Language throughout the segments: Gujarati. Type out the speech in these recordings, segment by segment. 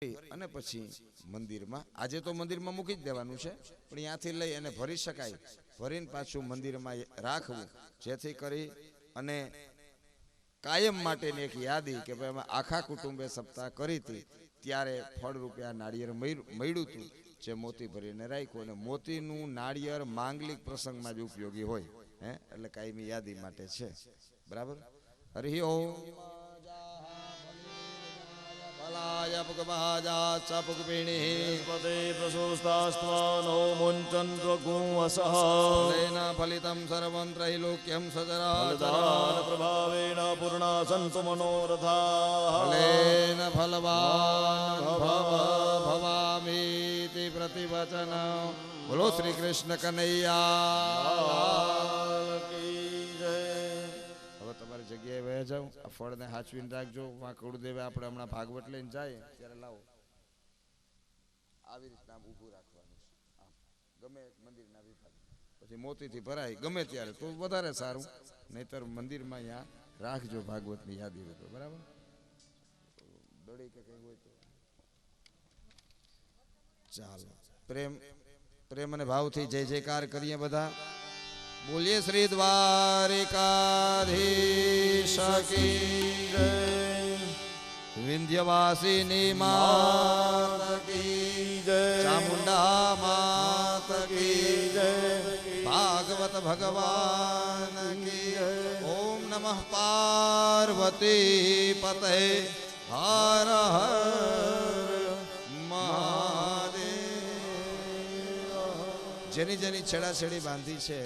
અને પછી મંદિરમાં, આજે તો મંદિરમાં મૂકી જ દેવાનું છે, પણ ત્યાંથી લઈ અને ભરી શકાય. ભરીને પાછું મંદિરમાં રાખવું, જેથી કરી અને કાયમ માટેની એક યાદી કે ભાઈ અમે આખા કુટુંબે સપ્તાહ કરી હતી, ત્યારે ફળ રૂપિયા નાળિયેર મળ્યું હતું, જે મોતી ભરીને રાખ્યું અને મોતીનું નાળિયેર માંગલિક પ્રસંગમાં જ ઉપયોગી હોય, હે? એટલે કાયમી યાદી માટે છે. બરાબર? હરિ ઓમ. ફલાય પુગમહાજા ચ પુગપિણી फलितं सर्वं त्रैलोक्यं ફલેન ફલિતમ સર્વં ત્રૈલોક્યમ ફલદાન સચરાચર પ્રભાવેણ भवामीति प्रतिवचनं। મનોરથા ફલેન જગ્યાએ વહે જાઓ, આ ફળને હાચવીને રાખજો. વાં કુળદેવે આપણે હમણાં ભાગવત લઈને જાય, ત્યારે લાવો. આવી રીતના ઊભું રાખવાનું ગમે મંદિરના વિભાગ પછી મોતીથી ભરાય, ગમે ત્યારે તો વધારે સારું. નહીતર મંદિરમાં અહીંયા રાખજો ભાગવતની યાદી રૂપે બરાબર? દોડી કે કંઈ હોય તો. ચાલો. પ્રેમ પ્રેમ અને ભાવથી જય જયકાર કરીએ બધા. બોલીએ શ્રી દ્વારિકાધીશકી વિંધ્યવાસિની માતકી ચામુંડા માતકી ભાગવત ભગવાન કી ઓમ નમઃ પાર્વતી પતે. હર હર જેની જેની છેડાછેડી બાંધી છે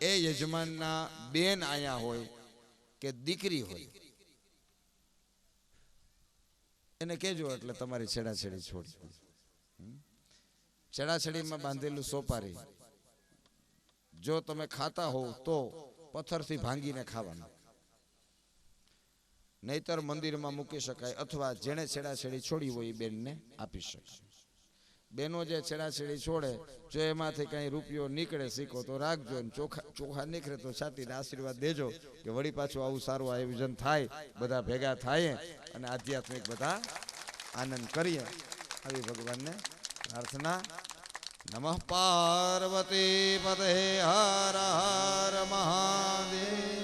એ યજમાનના બેન આયા હોય કે દીકરી હોય. એને કેજો એટલે તમારી છેડાછેડી છોડી. છેડાછેડીમાં બાંધેલું સોપારી. જો તમે ખાતા હોવ તો પથ્થરથી ભાંગીને ખાવાનું. નહીતર મંદિરમાં મૂકી શકાય અથવા જેણે છેડાછેડી છોડી હોય એ બેનને આપી શકાય. બેનો જે છેડાછેડી છોડે જો એમાંથી કઈ રૂપિયો નીકળે શીખો, તો રાખજો ચોખા ચોખા નીકળે તો છાતીને આશીર્વાદ દેજો કે વળી પાછું આવું સારું આયોજન થાય, બધા ભેગા થાય અને આધ્યાત્મિક બધા આનંદ કરીએ. આવી ભગવાનને પ્રાર્થના. નમઃ પાર્વતી પદે હર હર મહાદેવ.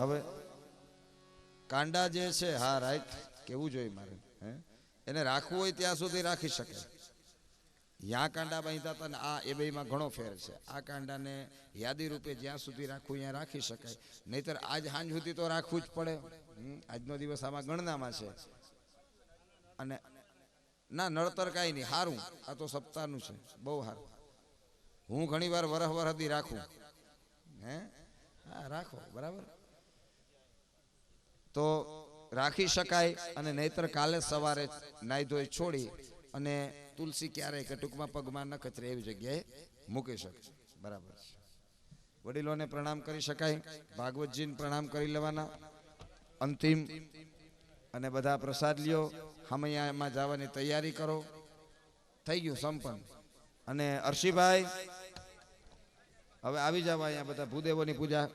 હવે કાંડા જે છે, હા, રાઈટ. કેવું જોઈએ મારે? હે? એને રાખવું હોય ત્યાં સુધી રાખી શકે. યા કાંડા બાંધતા હતા ને આ એ બેમાં ઘણો ફેર છે. આ કાંડાને યાદી રૂપે જ્યાં સુધી રાખવું ત્યાં રાખી શકાય. નહીતર આજ સાંજ સુધી તો રાખવું જ પડે. આજનો દિવસ આમાં ગણનામાં છે. અને ના નડતર કાંઈ નહીં. સારું આ તો સપ્તાહનું છે. બહુ સારું હું ઘણી વાર વરહ વરહદી રાખું. હે? હા, રાખો. બરાબર? તો રાખી શકાય અને નહીતર કાલે સવારે નાઈ ધોઈ છોડી અને તુલસી ક્યારેય કે ટૂંકમાં પગમાં ન એવી જગ્યાએ મૂકી શકે. બરાબર છે. વડીલોને પ્રણામ કરી શકાય, ભાગવતજીને પ્રણામ કરી લેવાના. અંતિમ અને બધા પ્રસાદ લ્યો હમૈયામાં જવાની તૈયારી કરો. થઈ ગયું સંપન્ન. અને અર્શીભાઈ, હવે આવી જાવ અહીંયા બધા ભૂદેવોની પૂજા.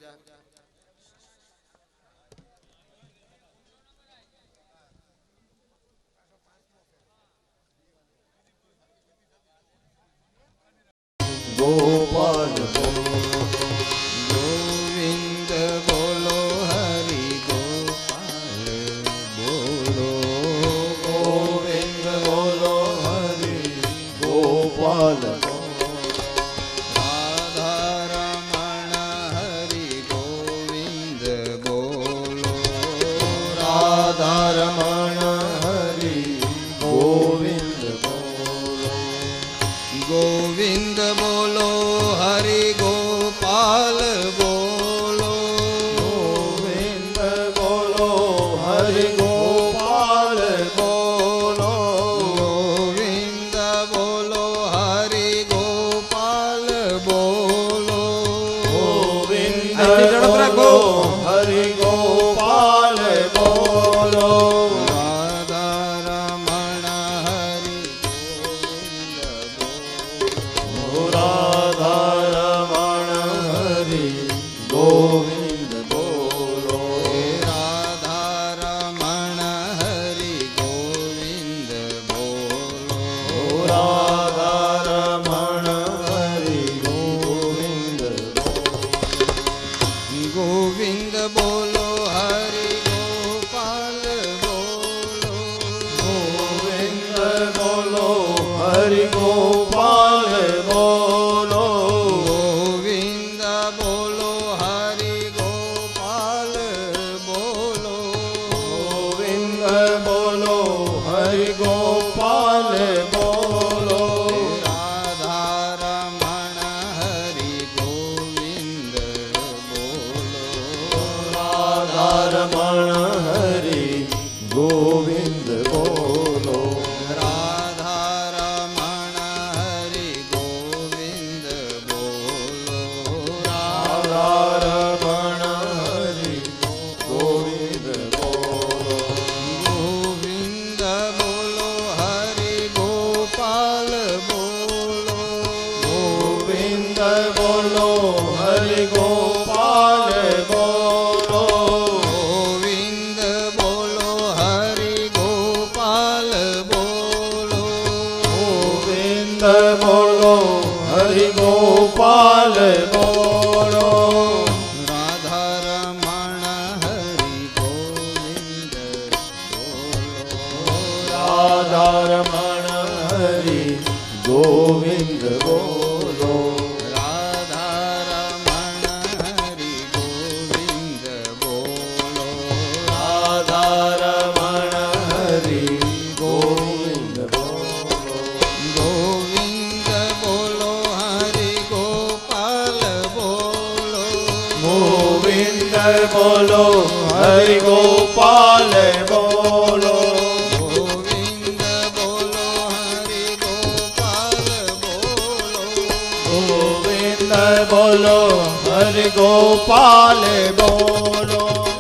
હરિ ગોપાલ લાલ બોલો। ગોવિંદ બોલો હરિ ગોપાલ બોલો। ગોપાલ બોલો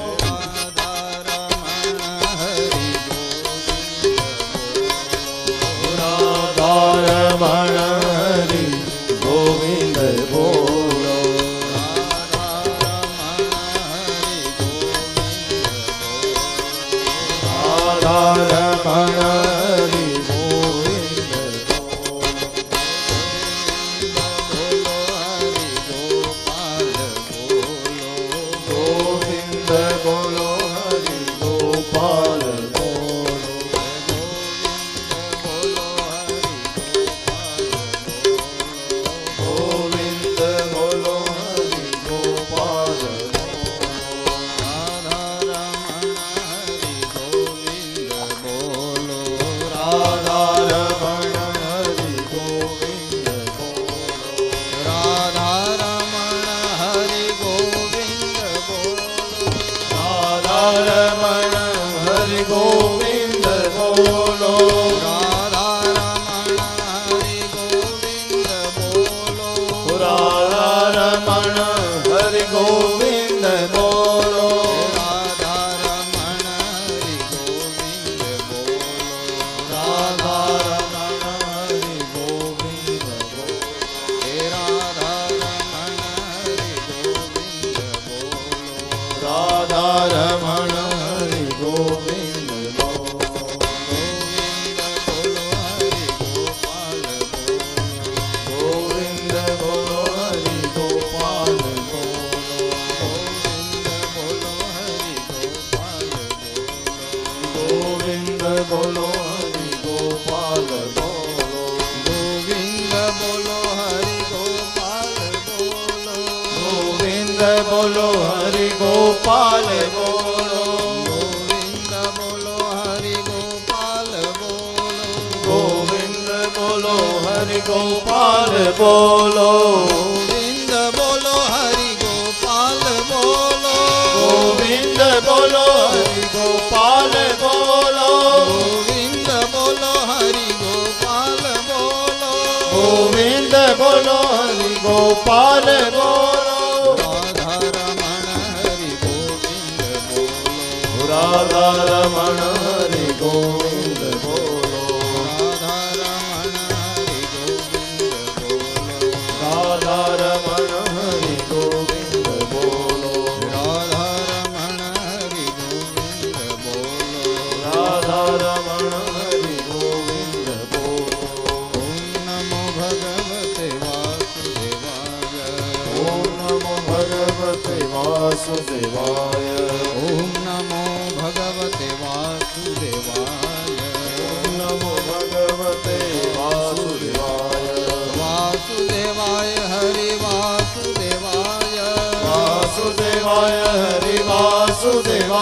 બોલો, હરિ ગોપાલ બોલો, ગોવિંદ બોલો, હરિ ગોપાલ બોલો, ગોવિંદ બોલો, હરિ ગોપાલ બોલો, ગોવિંદ બોલો, હરિ ગોપાલ ગોવિંદ બોલો, હરિ ગોપાલ બોલો, ગોવિંદ બોલો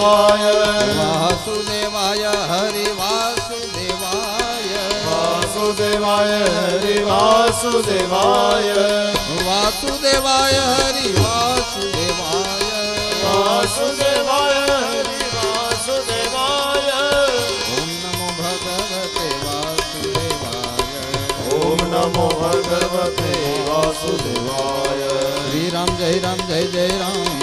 વાસુદેવાય વાસુદેવાય હરિ વાસુદેવાય વાસુદેવાય હરિ વાસુદેવાય વાસુદેવાય હરિ વાસુદેવાય વાસુદેવાય હરિ વાસુદેવાય ઓમ નમો ભગવતે વાસુદેવાય. ઓમ નમો ભગવતે વાસુદેવાય. શ્રી રામ જય રામ જય જય રામ.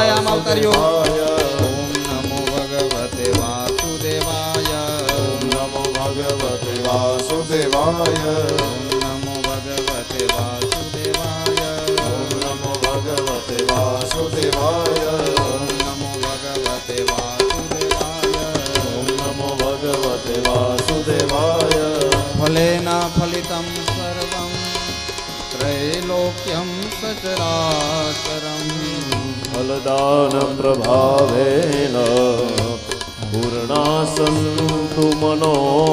ભગવતે અવતર્યો. ઓમ નમો ભગવતે વાસુદેવાય. ઓમ નમો ભગવતે વાસુદેવાય. ઓમ નમો ભગવતે વાસુદેવાય. ઓમ નમો ભગવતે વાસુદેવાય. ઓમ નમો ભગવતે વાસુદેવાય. ઓમ નમો ભગવતે વાસુદેવાય. ફલેના ફલિતમ સર્વમ ત્રૈલોક્યમ સચરાચરમ फलदानप्रभावेन पूर्णा सन्तु मनोरथाः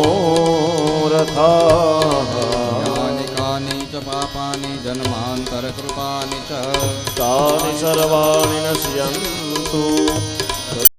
ज्ञानिकानि च पापानि जन्मान्तरकृपानि च तानि सर्वाणि नश्यन्तु